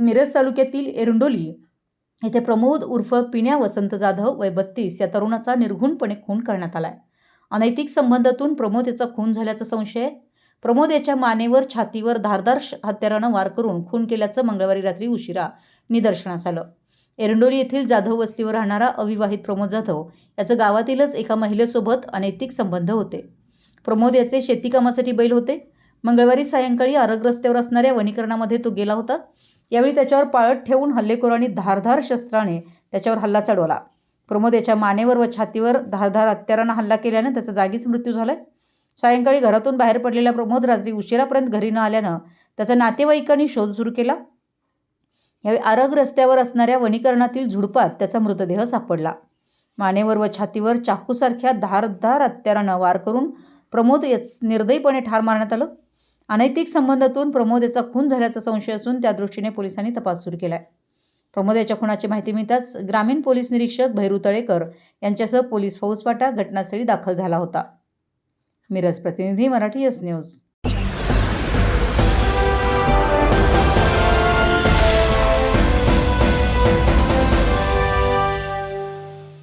मिरज तालुक्यातील एरंडोली येथे प्रमोद उर्फ पिण्या वसंत जाधव वय बत्तीस या तरुणाचा निर्घुणपणे खून करण्यात आलाय. अनैतिक संबंधातून प्रमोद याचा खून झाल्याचा संशय प्रमोद याच्या मानेवर छातीवर धारदार श- हत्यारानं वार करून खून केल्याचं मंगळवारी रात्री उशिरा निदर्शनास आलं. एरंडोली येथील जाधव वस्तीवर राहणारा अविवाहित प्रमोद जाधव याचं गावातीलच एका महिलेसोबत अनैतिक संबंध होते. प्रमोद याचे शेतीकामासाठी बैल होते. मंगळवारी सायंकाळी आरग रस्त्यावर असणाऱ्या वनीकरणामध्ये तो गेला होता. यावेळी त्याच्यावर पाळत ठेवून हल्लेखोरांनी धारधार शस्त्राने त्याच्यावर हल्ला चढवला. प्रमोद याच्या मानेवर व छातीवर धारधार हत्यारानं हल्ला केल्यानं त्याचा जागीच मृत्यू झालाय. सायंकाळी घरातून बाहेर पडलेला प्रमोद रात्री उशिरापर्यंत घरी न आल्यानं त्याच्या नातेवाईकांनी शोध सुरू केला. यावेळी आरग रस्त्यावर असणाऱ्या वनीकरणातील झुडपात त्याचा मृतदेह सापडला. मानेवर व छातीवर चाकूसारख्या धारधार हत्यारानं वार करून प्रमोद याच निर्दयीपणे ठार मारण्यात आलं. अनैतिक संबंधातून प्रमोद याचा खून झाल्याचा संशय असून त्या दृष्टीने पोलिसांनी तपास सुरू केला आहे प्रमोद याच्या खुनाची माहिती मिळताच ग्रामीण पोलीस निरीक्षक भैरू तळेकर यांच्यासह पोलीस फौजफाटा घटनास्थळी दाखल झाला होता. मिरज प्रतिनिधी मराठी एस न्यूज.